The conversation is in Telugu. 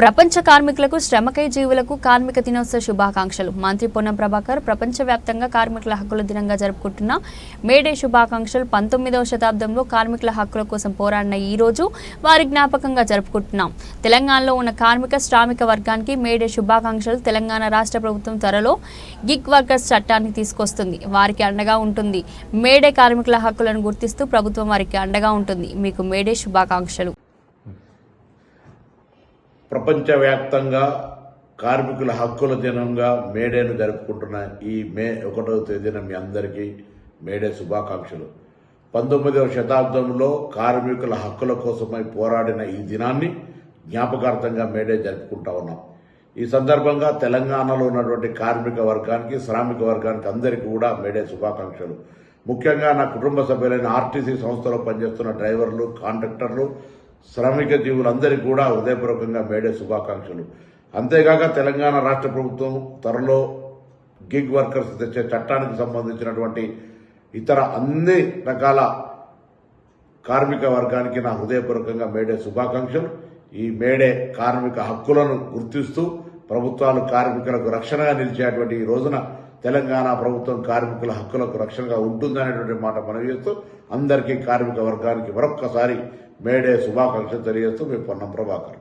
ప్రపంచ కార్మికులకు శ్రమకై జీవులకు కార్మిక దినోత్సవ శుభాకాంక్షలు. మంత్రి పొన్నం ప్రభాకర్ ప్రపంచవ్యాప్తంగా కార్మికుల హక్కుల దినంగా జరుపుకుంటున్న మేడే శుభాకాంక్షలు. పంతొమ్మిదవ శతాబ్దంలో కార్మికుల హక్కుల కోసం పోరాడిన ఈ రోజు వారి జ్ఞాపకంగా జరుపుకుంటున్నాం. తెలంగాణలో ఉన్న కార్మిక శ్రామిక వర్గానికి మేడే శుభాకాంక్షలు. తెలంగాణ రాష్ట్ర ప్రభుత్వం త్వరలో గిగ్ వర్కర్స్ చట్టాన్ని తీసుకొస్తుంది. వారికి అండగా ఉంటుంది. మేడే కార్మికుల హక్కులను గుర్తిస్తూ ప్రభుత్వం వారికి అండగా ఉంటుంది. మీకు మేడే శుభాకాంక్షలు. ప్రపంచవ్యాప్తంగా కార్మికుల హక్కుల దినంగా మేడేను జరుపుకుంటున్న ఈ మే ఒకటవ తేదీన మీ అందరికీ మేడే శుభాకాంక్షలు. పంతొమ్మిదవ శతాబ్దంలో కార్మికుల హక్కుల కోసమై పోరాడిన ఈ దినాన్ని జ్ఞాపకార్థంగా మేడే జరుపుకుంటా ఉన్నాం. ఈ సందర్భంగా తెలంగాణలో ఉన్నటువంటి కార్మిక వర్గానికి శ్రామిక వర్గానికి అందరికీ కూడా మేడే శుభాకాంక్షలు. ముఖ్యంగా నా కుటుంబ సభ్యులైన ఆర్టీసీ సంస్థలో పనిచేస్తున్న డ్రైవర్లు కాంట్రాక్టర్లు శ్రామిక జీవులందరికీ కూడా హృదయపూర్వకంగా మేడే శుభాకాంక్షలు. అంతేగాక తెలంగాణ రాష్ట్ర ప్రభుత్వం త్వరలో గిగ్ వర్కర్స్ తెచ్చే చట్టానికి సంబంధించినటువంటి ఇతర అన్ని రకాల కార్మిక వర్గానికి నా హృదయపూర్వకంగా మేడే శుభాకాంక్షలు. ఈ మేడే కార్మిక హక్కులను గుర్తిస్తూ ప్రభుత్వాలు కార్మికులకు రక్షణగా నిలిచేటువంటి ఈ రోజున తెలంగాణ ప్రభుత్వం కార్మికుల హక్కులకు రక్షణగా ఉంటుందనేటువంటి మాట మనవి చేస్తూ అందరికీ కార్మిక వర్గానికి మరొక్కసారి మేడే శుభాకాంక్షలు తెలియజేస్తూ మీ పొన్నం ప్రభాకర్.